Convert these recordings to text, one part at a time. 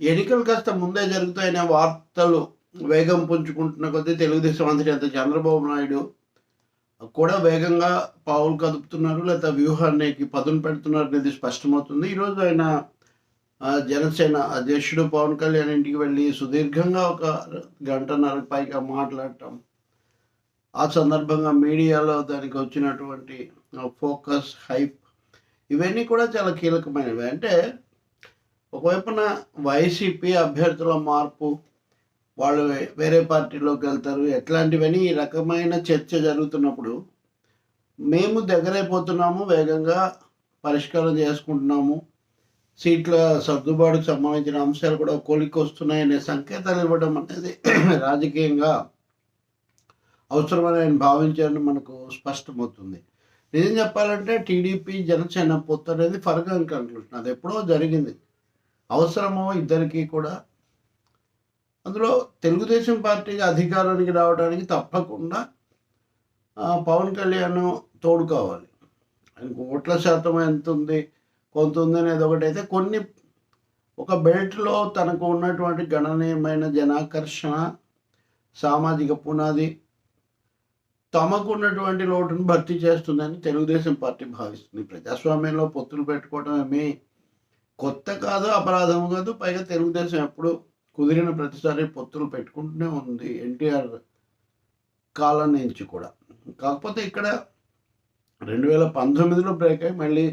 ఎన్నికలు కాస్త ముందే జరుగుతాయనే వార్తలు వేగం పుంజుకుంటున్న కొద్దీ తెలుగుదేశం అధినేత చంద్రబాబు నాయుడు కూడా వేగంగా పావులు కదుపుతున్నారు లేదా వ్యూహానికి పదును పెడుతున్నారు అనేది స్పష్టమవుతుంది. ఈరోజు ఆయన జనసేన అధ్యక్షుడు పవన్ కళ్యాణ్ ఇంటికి వెళ్ళి సుదీర్ఘంగా ఒక గంటన్నర పైగా మాట్లాడటం ఆ సందర్భంగా మీడియాలో దానికి వచ్చినటువంటి ఫోకస్ హైప్ ఇవన్నీ కూడా చాలా కీలకమైనవి. అంటే ఒకవైపున వైసీపీ అభ్యర్థుల మార్పు వాళ్ళు వేరే పార్టీలోకి వెళ్తారు ఎట్లాంటివని ఈ రకమైన చర్చ జరుగుతున్నప్పుడు మేము దగ్గరైపోతున్నాము వేగంగా పరిష్కారం చేసుకుంటున్నాము సీట్ల సర్దుబాటుకు సంబంధించిన అంశాలు కూడా కొలికి వస్తున్నాయనే సంకేతాలు ఇవ్వడం అనేది రాజకీయంగా అవసరమని ఆయన భావించారని మనకు స్పష్టమవుతుంది. నిజం చెప్పాలంటే టీడీపీ జనసేన పొత్తు అనేది ఫరగం కనుకుంటున్నాను అది ఎప్పుడో జరిగింది. అవసరమో ఇద్దరికీ కూడా. అందులో తెలుగుదేశం పార్టీకి అధికారానికి రావడానికి తప్పకుండా పవన్ కళ్యాణ్ తోడు కావాలి. ఆయనకు ఓట్ల శాతం ఎంత ఉంది కొంత ఉంది అనేది ఒకటైతే కొన్ని ఒక బెల్ట్లో తనకు ఉన్నటువంటి గణనీయమైన జనాకర్షణ సామాజిక పునాది తమకు ఉన్నటువంటి లోటును భర్తీ చేస్తుందని తెలుగుదేశం పార్టీ భావిస్తుంది. ప్రజాస్వామ్యంలో పొత్తులు పెట్టుకోవడం ఏమీ కొత్త కాదు అపరాధం కాదు పైగా తెలుగుదేశం ఎప్పుడు కుదిరిన ప్రతిసారి పొత్తులు పెట్టుకుంటూనే ఉంది ఎన్టీఆర్ కాలం నుంచి కూడా. కాకపోతే ఇక్కడ రెండు వేల పంతొమ్మిదిలో బ్రేక్ అయ్యి మళ్ళీ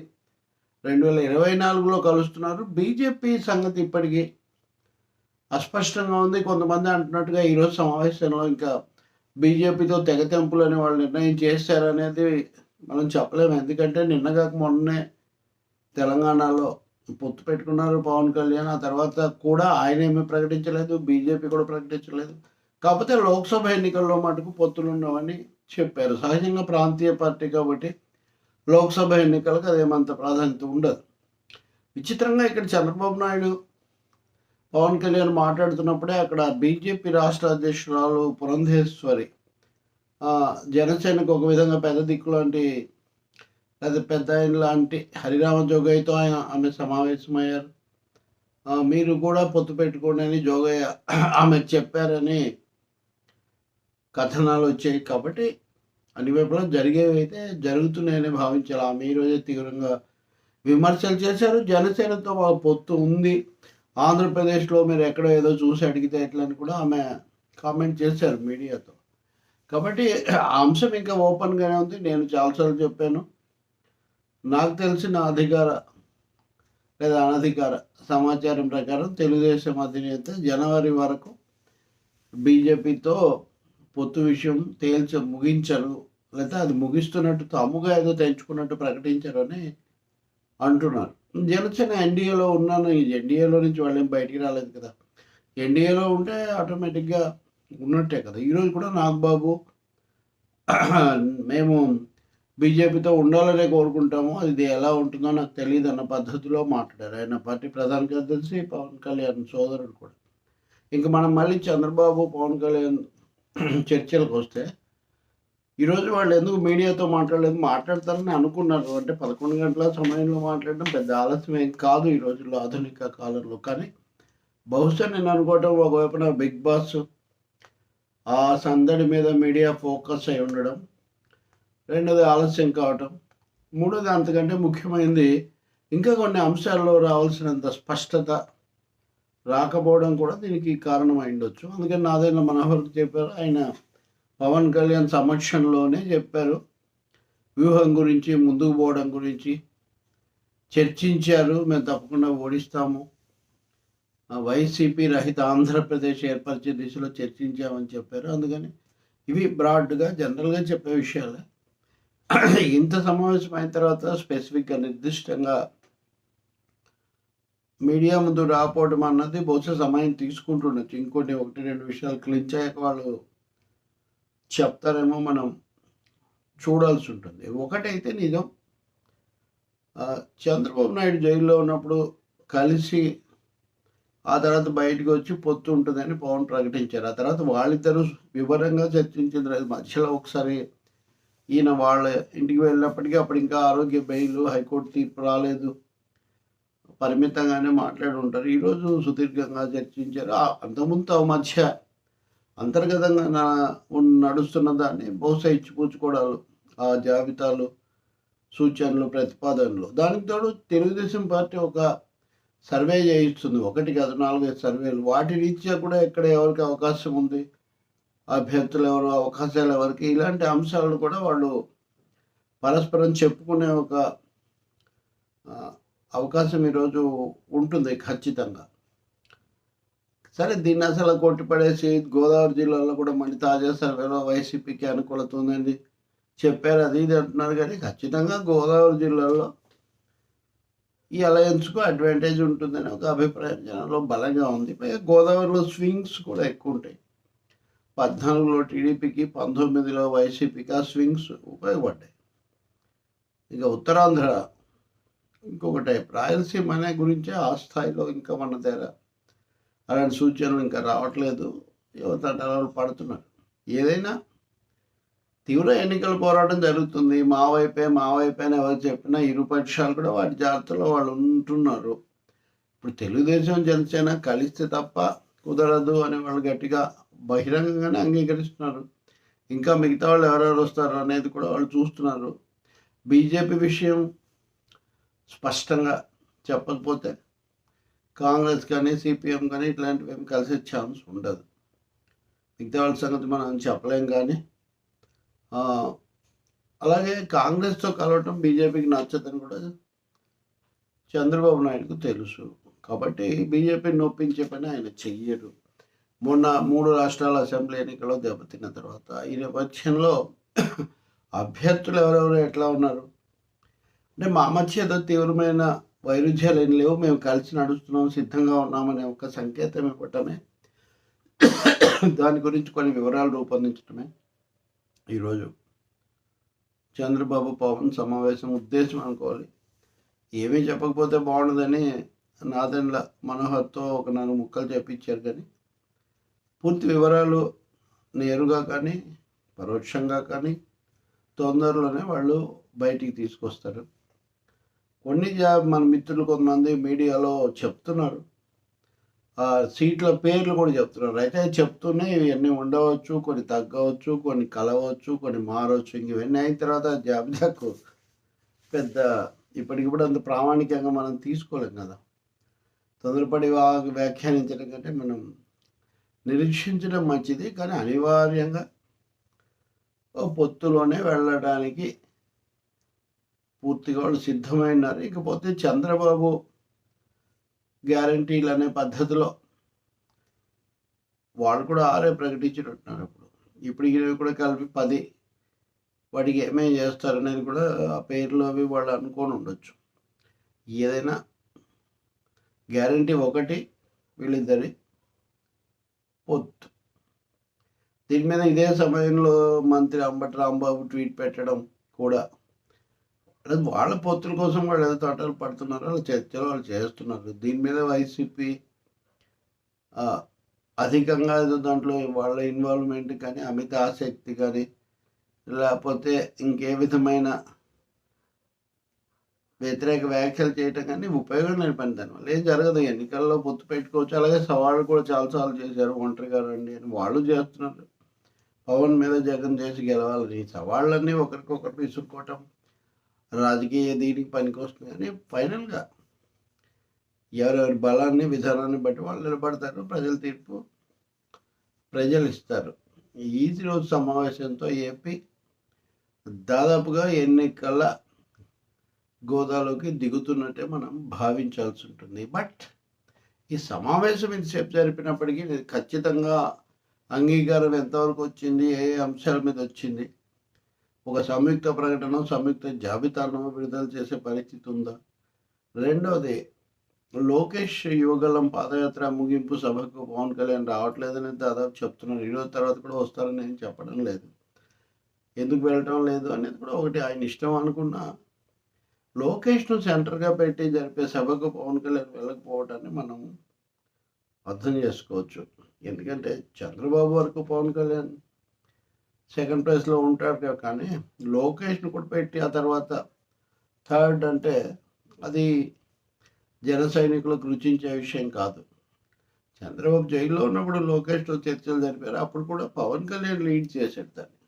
రెండు వేల ఇరవై నాలుగులో కలుస్తున్నారు. బీజేపీ సంగతి ఇప్పటికీ అస్పష్టంగా ఉంది. కొంతమంది అంటున్నట్టుగా ఈరోజు సమావేశంలో ఇంకా బీజేపీతో తెగతెంపులు అని వాళ్ళు నిర్ణయం చేశారనేది మనం చెప్పలేము. ఎందుకంటే నిన్న కాక మొన్నే తెలంగాణలో పొత్తు పెట్టుకున్నారు పవన్ కళ్యాణ్. ఆ తర్వాత కూడా ఆయన ఏమీ ప్రకటించలేదు బీజేపీ కూడా ప్రకటించలేదు. కాకపోతే లోక్సభ ఎన్నికల్లో మటుకు పొత్తులు ఉన్నామని చెప్పారు. సహజంగా ప్రాంతీయ పార్టీ కాబట్టి లోక్సభ ఎన్నికలకు అదేమంత ప్రాధాన్యత ఉండదు. విచిత్రంగా ఇక్కడ చంద్రబాబు నాయుడు పవన్ కళ్యాణ్ మాట్లాడుతున్నప్పుడే అక్కడ బీజేపీ రాష్ట్ర అధ్యక్షురాలు పురంధేశ్వరి జనసేనకు ఒక విధంగా పెద్ద దిక్కు లాంటి లేదా పెద్ద ఆయన లాంటి హరిరామ జోగయ్యతో ఆయన ఆమె సమావేశమయ్యారు. మీరు కూడా పొత్తు పెట్టుకోండి అని జోగయ్య ఆమె చెప్పారని కథనాలు వచ్చాయి కాబట్టి అన్ని వైపులా జరిగేవి అయితే జరుగుతున్నాయని భావించాలి ఆమె ఈరోజే తీవ్రంగా విమర్శలు చేశారు. జనసేనతో వాళ్ళ పొత్తు ఉంది. ఆంధ్రప్రదేశ్లో మీరు ఎక్కడో ఏదో చూసి అడిగితే ఎట్లా అని కూడా ఆమె కామెంట్ చేశారు మీడియాతో. కాబట్టి ఆ అంశం ఇంకా ఓపెన్గానే ఉంది. నేను చాలాసార్లు చెప్పాను. నాకు తెలిసిన అధికార లేదా అనధికార సమాచారం ప్రకారం తెలుగుదేశం అధినేత జనవరి వరకు బీజేపీతో పొత్తు విషయం తేల్చ ముగించరు. లేదా అది ముగిస్తున్నట్టు తాముగా ఏదో తెంచుకున్నట్టు ప్రకటించరు అని అంటున్నారు. జనసేన ఎన్డీఏలో ఉన్నాను. ఈ ఎన్డీఏలో నుంచి వాళ్ళు ఏం బయటికి రాలేదు కదా. ఎన్డీఏలో ఉంటే ఆటోమేటిక్గా ఉన్నట్టే కదా. ఈరోజు కూడా నాగబాబు మేము బీజేపీతో ఉండాలనే కోరుకుంటాము అది ఎలా ఉంటుందో నాకు తెలియదు అన్న పద్ధతిలో మాట్లాడారు. ఆయన పార్టీ ప్రధాన కార్యదర్శి పవన్ కళ్యాణ్ సోదరుడు కూడా. ఇంకా మనం మళ్ళీ చంద్రబాబు పవన్ కళ్యాణ్ చర్చలకు వస్తే ఈరోజు వాళ్ళు ఎందుకు మీడియాతో మాట్లాడలేదు? మాట్లాడతారని అనుకున్నారు. అంటే పదకొండు గంటల సమయంలో మాట్లాడడం పెద్ద ఆలస్యం ఏం కాదు ఈ రోజుల్లో ఆధునిక కాలంలో. కానీ బహుశా నేను అనుకోవటం ఒకవైపున బిగ్ బాస్ ఆ సందడి మీద మీడియా ఫోకస్ అయి ఉండడం రెండోది ఆలస్యం కావటం. మూడోది అంతకంటే ముఖ్యమైనది ఇంకా కొన్ని అంశాల్లో రావాల్సినంత స్పష్టత రాకపోవడం కూడా దీనికి కారణం ఉండొచ్చు అందుకని నాదైన మనోహర్ చెప్పారు ఆయన పవన్ కళ్యాణ్ సమక్షంలోనే చెప్పారు. వ్యూహం గురించి ముందుకు పోవడం గురించి చర్చించారు. మేము తప్పకుండా ఓడిస్తాము. వైసీపీ రహిత ఆంధ్రప్రదేశ్ ఏర్పరిచే దిశలో చర్చించామని చెప్పారు. అందుకని ఇవి బ్రాడ్గా జనరల్గా చెప్పే విషయాలే. ఇంత సమావేశం అయిన తర్వాత స్పెసిఫిక్గా నిర్దిష్టంగా మీడియా ముందు రాకపోవడం అన్నది బహుశా సమయం తీసుకుంటుండొచ్చు. ఇంకోటి ఒకటి రెండు విషయాలు క్లించ్ అయ్యాక వాళ్ళు చెప్తారేమో మనం చూడాల్సి ఉంటుంది. ఒకటైతే నిజం. చంద్రబాబు నాయుడు జైల్లో ఉన్నప్పుడు కలిసి ఆ తర్వాత బయటకు వచ్చి పొత్తు ఉంటుందని పవన్ ప్రకటించారు. ఆ తర్వాత వాళ్ళిద్దరూ వివరంగా చర్చించిన తర్వాత మధ్యలో ఒకసారి ఈయన వాళ్ళ ఇంటికి వెళ్ళినప్పటికీ అప్పుడు ఇంకా ఆరోగ్య బెయిల్ హైకోర్టు తీర్పు రాలేదు. పరిమితంగానే మాట్లాడి ఉంటారు. ఈరోజు సుదీర్ఘంగా చర్చించారు. ఆ అంతకుముందు మధ్య అంతర్గతంగా నా నడుస్తున్న దాన్ని బహుశా ఇచ్చిపుచ్చుకోవడాలు ఆ జాబితాలు సూచనలు ప్రతిపాదనలు. దానికి తోడు తెలుగుదేశం పార్టీ ఒక సర్వే చేయిస్తుంది. ఒకటి కాదు నాలుగైదు సర్వేలు. వాటి రీత్యా కూడా ఎక్కడ ఎవరికి అవకాశం ఉంది? అభ్యర్థులు ఎవరు అవకాశాలు ఎవరికి ఇలాంటి అంశాలను కూడా వాళ్ళు పరస్పరం చెప్పుకునే ఒక అవకాశం ఈరోజు ఉంటుంది ఖచ్చితంగా. సరే దీన్ని అసలు కొట్టిపడేసి గోదావరి జిల్లాలో కూడా మళ్ళీ తాజా సర్వేలో వైసీపీకి అనుకూలత ఉందని చెప్పారు అది ఇది అంటున్నారు కానీ ఖచ్చితంగా గోదావరి జిల్లాలో ఈ అలయన్స్కు అడ్వాంటేజ్ ఉంటుందని ఒక అభిప్రాయం జనంలో బలంగా ఉంది. పైగా గోదావరిలో స్వింగ్స్ కూడా ఎక్కువ ఉంటాయి. పద్నాలుగులో టీడీపీకి పంతొమ్మిదిలో వైసీపీకి ఆ స్వింగ్స్ ఉపయోగపడ్డాయి. ఇక ఉత్తరాంధ్ర ఇంకొక టైప్ రాయలసీమ అనే గురించి ఆ స్థాయిలో ఇంకా మన దగ్గర అలాంటి సూచనలు ఇంకా రావట్లేదు. యువత యువతంటాలు పడుతున్నారు. ఏదైనా తీవ్ర ఎన్నికల పోరాటం జరుగుతుంది. మా వైపే మా వైపే అని ఎవరు చెప్పినా ఇరు పక్షాలు కూడా వాటి జాగ్రత్తలో వాళ్ళు ఉంటున్నారు. ఇప్పుడు తెలుగుదేశం జనసేన కలిస్తే తప్ప కుదరదు అని వాళ్ళు గట్టిగా బహిరంగంగానే అంగీకరిస్తున్నారు. ఇంకా మిగతా వాళ్ళు ఎవరెవరు వస్తారు అనేది కూడా వాళ్ళు చూస్తున్నారు. బీజేపీ విషయం స్పష్టంగా చెప్పకపోతే కాంగ్రెస్ కానీ సిపిఎం కానీ ఇట్లాంటివి ఏమి కలిసే ఛాన్స్ ఉండదు. మిగతా వాళ్ళ సంగతి మనం చెప్పలేం కానీ అలాగే కాంగ్రెస్తో కలవటం బీజేపీకి నచ్చదని కూడా చంద్రబాబు నాయుడుకు తెలుసు. కాబట్టి బీజేపీని నొప్పించే పని ఆయన చెయ్యరు మొన్న మూడు రాష్ట్రాల అసెంబ్లీ ఎన్నికల్లో దెబ్బతిన్న తర్వాత ఈ నేపథ్యంలో అభ్యర్థులు ఎవరెవరు ఎట్లా ఉన్నారు? అంటే మా మధ్య ఏదో తీవ్రమైన వైరుధ్యాలు ఏం లేవు. మేము కలిసి నడుస్తున్నాం సిద్ధంగా ఉన్నామనే ఒక సంకేతం ఇవ్వటమే. దాని గురించి కొన్ని వివరాలు రూపొందించడమే ఈరోజు చంద్రబాబు పవన్ సమావేశం ఉద్దేశం అనుకోవాలి. ఏమీ చెప్పకపోతే బాగుండదని నాదెండ్ల మనోహర్తో ఒక నాలుగు ముక్కలు చెప్పించారు కానీ పూర్తి వివరాలు నేరుగా కానీ పరోక్షంగా కానీ తొందరలోనే వాళ్ళు బయటికి తీసుకొస్తారు. కొన్ని జాబ్ మన మిత్రులు కొంతమంది మీడియాలో చెప్తున్నారు. ఆ సీట్ల పేర్లు కూడా చెప్తున్నారు. అయితే చెప్తూనే ఇవన్నీ ఉండవచ్చు కొన్ని తగ్గవచ్చు కొన్ని కలవచ్చు కొన్ని మారవచ్చు. ఇవన్నీ అయిన తర్వాత జాబితాకు పెద్ద ఇప్పటికిప్పుడు అంత ప్రామాణికంగా మనం తీసుకోలేం కదా. తొందరపడి వ్యాఖ్యానించడం కంటే మనం నిరీక్షించడం మంచిది కానీ అనివార్యంగా పొత్తులోనే వెళ్ళడానికి పూర్తిగా వాళ్ళు సిద్ధమైనారు. ఇకపోతే చంద్రబాబు గ్యారంటీలు అనే పద్ధతిలో వాళ్ళు కూడా ఆరే ప్రకటించినట్టున్నారు ఇప్పుడు ఇప్పుడు ఇరవై కూడా కలిపి పది వాటికి ఏమేం చేస్తారనేది కూడా ఆ పేర్లు అవి వాళ్ళు అనుకొని ఉండొచ్చు. ఏదైనా గ్యారంటీ ఒకటి వీళ్ళిద్దరి పొత్తు దీని మీద ఇదే సమయంలో మంత్రి అంబటి రాంబాబు ట్వీట్ పెట్టడం కూడా. అదే వాళ్ళ పొత్తుల కోసం వాళ్ళు ఏదో తోటలు పడుతున్నారు వాళ్ళు చర్చలు వాళ్ళు చేస్తున్నారు. దీని మీద వైసీపీ అధికంగా ఏదో దాంట్లో వాళ్ళ ఇన్వాల్వ్మెంట్ కానీ అమిత ఆసక్తి కానీ లేకపోతే ఇంకే విధమైన వ్యతిరేక వ్యాఖ్యలు చేయటం కానీ ఉపయోగం లేని పని దానివల్ల ఏం జరగదు. ఎన్నికల్లో పొత్తు పెట్టుకోవచ్చు. అలాగే సవాళ్ళు కూడా చాలాసార్లు చేశారు ఒంటరిగా రండి అని వాళ్ళు చేస్తున్నారు. పవన్ మీద జగన్ చేసి గెలవాలని ఈ సవాళ్ళన్నీ ఒకరికొకరు విసుక్కోవటం రాజకీయ దీనికి పనికొస్తుంది కానీ ఫైనల్గా ఎవరెవరి బలాన్ని విధానాన్ని బట్టి వాళ్ళు నిలబడతారు. ప్రజల తీర్పు ప్రజలు ఇస్తారు ఈ రోజు సమావేశంతో ఏపీ దాదాపుగా ఎన్నికల గోదాలోకి దిగుతున్నట్టే మనం భావించాల్సి ఉంటుంది. బట్ ఈ సమావేశం ఇంతసేపు జరిపినప్పటికీ ఖచ్చితంగా అంగీకారం ఎంతవరకు వచ్చింది ఏ అంశాల మీద వచ్చింది ఒక సంయుక్త ప్రకటన సంయుక్త జాబితాను విడుదల చేసే పరిస్థితి ఉందా? రెండవది లోకేష్ యువగలం పాదయాత్ర ముగింపు సభకు పవన్ కళ్యాణ్ రావట్లేదని దాదాపు చెప్తున్నారు. ఈరోజు తర్వాత కూడా వస్తారని నేను చెప్పడం లేదు. ఎందుకు వెళ్ళటం లేదు అనేది కూడా ఒకటి ఆయన ఇష్టం అనుకున్నా. లోకేష్ను సెంటర్గా పెట్టి జరిపే సభకు పవన్ కళ్యాణ్ వెళ్ళకపోవటాన్ని మనం అర్థం చేసుకోవచ్చు. ఎందుకంటే చంద్రబాబు వరకు పవన్ కళ్యాణ్ సెకండ్ ప్లేస్లో ఉంటాడు కానీ లోకేష్ను కూడా పెట్టి ఆ తర్వాత థర్డ్ అంటే అది జన సైనికులకు రుచించే విషయం కాదు. చంద్రబాబు జైల్లో ఉన్నప్పుడు లోకేష్తో చర్చలు జరిపారు అప్పుడు కూడా పవన్ కళ్యాణ్ లీడ్ చేశాడు దాన్ని.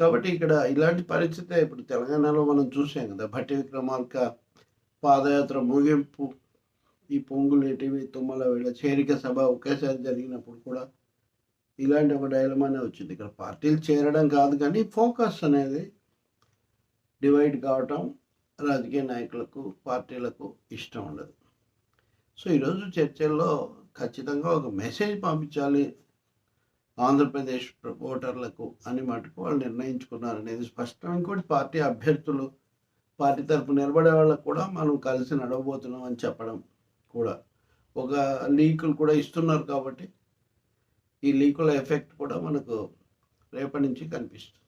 కాబట్టి ఇక్కడ ఇలాంటి పరిస్థితే ఇప్పుడు తెలంగాణలో మనం చూసాం కదా భట్టి విక్రమార్క పాదయాత్ర ముగింపు ఈ పొంగులేటివి తుమ్మల వీళ్ళ చేరిక సభ ఒకేసారి జరిగినప్పుడు కూడా ఇలాంటి ఒక డైలమానే వచ్చింది. ఇక్కడ పార్టీలు చేరడం కాదు కానీ ఫోకస్ అనేది డివైడ్ కావటం రాజకీయ నాయకులకు పార్టీలకు ఇష్టం ఉండదు. సో ఈరోజు చర్చల్లో ఖచ్చితంగా ఒక మెసేజ్ పంపించాలి ఆంధ్రప్రదేశ్ ఓటర్లకు అని మటుకు వాళ్ళు నిర్ణయించుకున్నారు అనేది స్పష్టం ఇంకోటి పార్టీ అభ్యర్థులు పార్టీ తరపు నిలబడే వాళ్ళకు కూడా మనం కలిసి నడవబోతున్నాం అని చెప్పడం కూడా. ఒక లీకులు కూడా ఇస్తున్నారు కాబట్టి ఈ లీకుల ఎఫెక్ట్ కూడా మనకు రేపటి నుంచి కనిపిస్తుంది.